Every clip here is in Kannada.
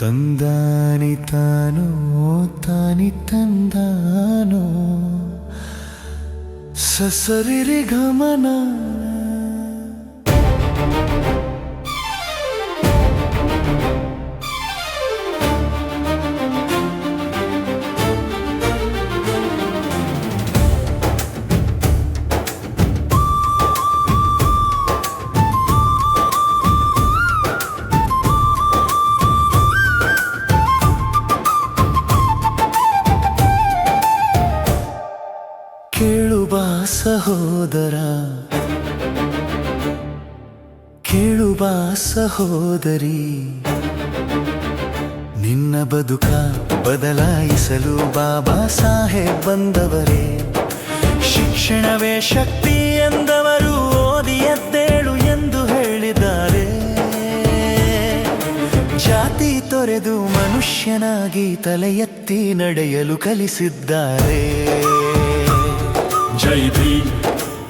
ತಂದಾನಿ ತಾನೋ ತಾನಿ ತಂದಾನೋ ಸಸರಿರಿ ಗಮನ ಸಹೋದರ ಕೇಳುವ ಸಹೋದರಿ, ನಿನ್ನ ಬದುಕ ಬದಲಾಯಿಸಲು ಬಾಬಾ ಸಾಹೇಬ್ ಬಂದವರೇ. ಶಿಕ್ಷಣವೇ ಶಕ್ತಿ ಎಂದವರು ಓದಿ ಎದ್ದೇಳು ಎಂದು ಹೇಳಿದ್ದಾರೆ. ಜಾತಿ ತೊರೆದು ಮನುಷ್ಯನಾಗಿ ತಲೆ ನಡೆಯಲು ಕಲಿಸಿದ್ದಾರೆ. ಜೈ ಭೀಮ್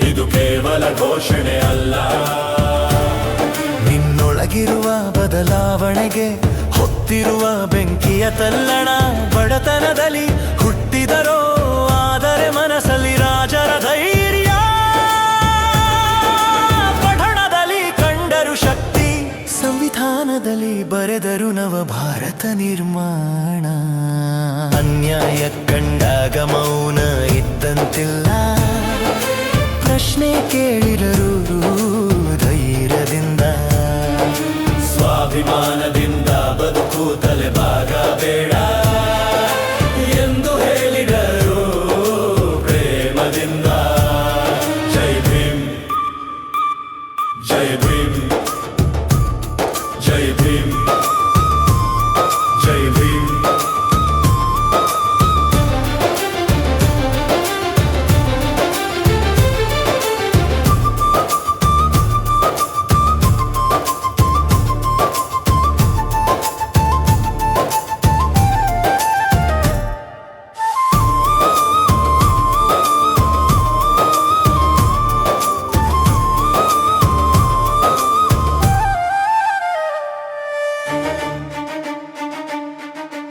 ಇದು ಕೇವಲ ಘೋಷಣೆ ಅಲ್ಲ. ನಿನ್ನೊಳಗಿರುವ ಬದಲಾವಣೆಗೆ ಹೊತ್ತಿರುವ ಬೆಂಕಿಯ ತಲ್ಲಣ ಬಡತನದಲ್ಲಿ ಹುಟ್ಟಿದರೋ ಆದರೆ ಮನಸ್ಸಲ್ಲಿ ರಾಜರ ಧೈರ್ಯ. ಪಠಣದಲ್ಲಿ ಕಂಡರು ಶಕ್ತಿ, ಸಂವಿಧಾನದಲ್ಲಿ ಬರೆದರು ನವ ಭಾರತ ನಿರ್ಮಾಣ. ಅನ್ಯಾಯ ಕಂಡಾಗ ಮೌನ ಇದ್ದಂತಿಲ್ಲ. ಪ್ರಶ್ನೆ ಕೇಳಿದರು ಧೈರ್ಯದಿಂದ. ಸ್ವಾಭಿಮಾನದಿಂದ ಬದುಕು ತಲೆಬಾಗ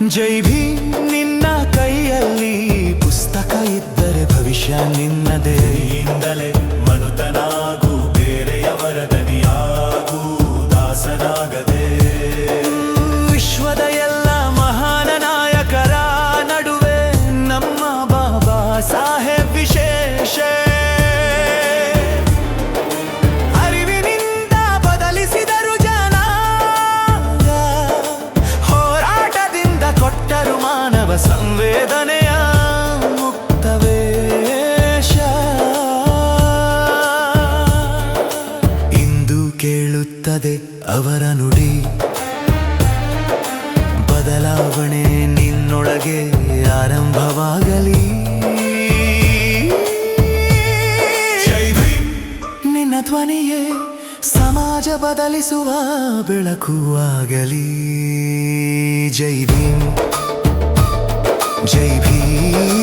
ಜೈ ಭೀಮ್ ನಿನ್ನ ಕೈಯಲ್ಲಿ ಪುಸ್ತಕ ಇದ್ದರೆ ಭವಿಷ್ಯ ನಿನ್ನದೇ. ಇಂದಲೇ ಮನುತನಾಗು ಬೇರೆಯವರ ದನಿಯಾಗೂ ದಾಸನಾಗದೆ. ಮಾನವ ಸಂವೇದನೆಯ ಮುಕ್ತವೇಶ ಇಂದು ಕೇಳುತ್ತದೆ ಅವರ ನುಡಿ. ಬದಲಾವಣೆ ನಿನ್ನೊಳಗೆ ಆರಂಭವಾಗಲಿ. ನಿನ್ನ ಧ್ವನಿಯೇ ಸಮಾಜ ಬದಲಿಸುವ ಬೆಳಕು ಆಗಲಿ. ಜೈ ಭೀಮ್. JP.